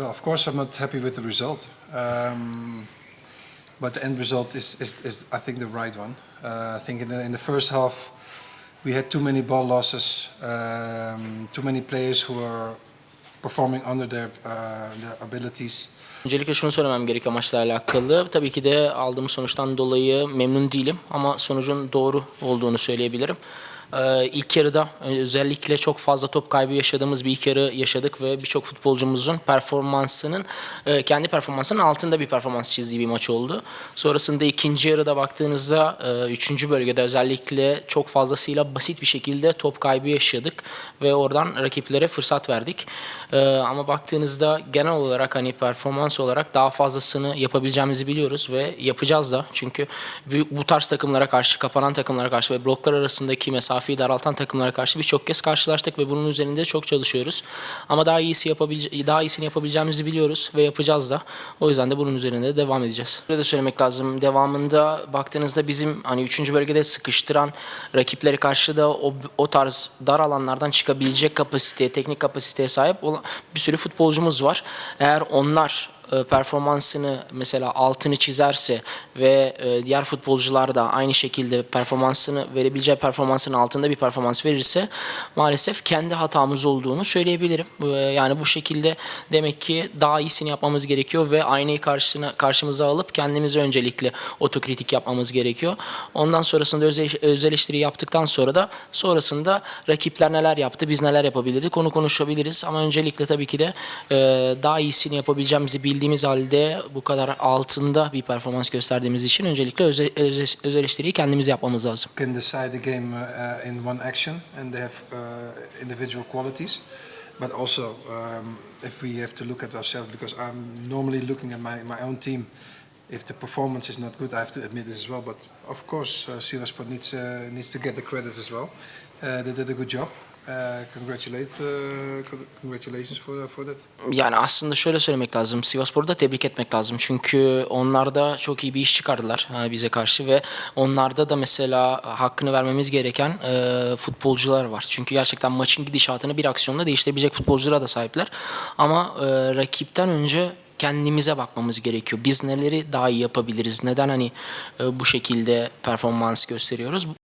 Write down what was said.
Well, of course, I'm not happy with the result, um, but the end result is, is, is I think, the right one. Uh, I think in the, in the first half, we had too many ball losses, um, too many players who were performing under their, uh, their abilities. Öncelikle şunu söylemem gerekiyor maçla alakalı. Tabii ki de aldığım sonuçtan dolayı memnun değilim ama sonucun doğru olduğunu söyleyebilirim. Ee, ilk yarıda özellikle çok fazla top kaybı yaşadığımız bir ilk yarı yaşadık ve birçok futbolcumuzun performansının e, kendi performansının altında bir performans çizdiği bir maç oldu. Sonrasında ikinci yarıda baktığınızda e, üçüncü bölgede özellikle çok fazlasıyla basit bir şekilde top kaybı yaşadık ve oradan rakiplere fırsat verdik. Ama baktığınızda genel olarak hani performans olarak daha fazlasını yapabileceğimizi biliyoruz ve yapacağız da. Çünkü bu, tarz takımlara karşı, kapanan takımlara karşı ve bloklar arasındaki mesafeyi daraltan takımlara karşı birçok kez karşılaştık ve bunun üzerinde çok çalışıyoruz. Ama daha iyisi yapabilece daha iyisini yapabileceğimizi biliyoruz ve yapacağız da. O yüzden de bunun üzerinde devam edeceğiz. Şöyle de söylemek lazım. Devamında baktığınızda bizim hani 3. bölgede sıkıştıran rakipleri karşı da o, o tarz dar alanlardan çıkabilecek kapasiteye, teknik kapasiteye sahip olan bir sürü futbolcumuz var. Eğer onlar e, performansını mesela altını çizerse ve e, diğer futbolcular da aynı şekilde performansını verebileceği performansın altında bir performans verirse maalesef kendi hatamız olduğunu söyleyebilirim. E, Yani bu şekilde demek ki daha iyisini yapmamız gerekiyor ve aynayı karşısına karşımıza alıp kendimize öncelikle otokritik yapmamız gerekiyor. Ondan sonrasında öz, eleştiri yaptıktan sonra da sonrasında rakipler neler yaptı, biz neler yapabilirdik onu konuşabiliriz. Ama öncelikle tabii ki de daha iyisini yapabileceğimizi bildiğimiz halde bu kadar altında bir performans gösterdiğimiz için öncelikle öz, öz, öz eleştiriyi kendimiz yapmamız lazım. Can decide the game uh, in one action, and they have uh, individual qualities. But also, um, if we have to look at ourselves, because I'm normally looking at my, my own team. If the performance is not good, I have to admit this as well. But of course, uh, Sivaspor needs uh, needs to get the credit as well. Uh, they did a good job. Uh, con- congratulations for for that. Yani aslında şöyle söylemek lazım. Sivasspor'u da tebrik etmek lazım. Çünkü onlar da çok iyi bir iş çıkardılar yani bize karşı ve onlarda da mesela hakkını vermemiz gereken e, futbolcular var. Çünkü gerçekten maçın gidişatını bir aksiyonla değiştirebilecek futbolculara da sahipler. Ama e, rakipten önce kendimize bakmamız gerekiyor. Biz neleri daha iyi yapabiliriz? Neden hani e, bu şekilde performans gösteriyoruz?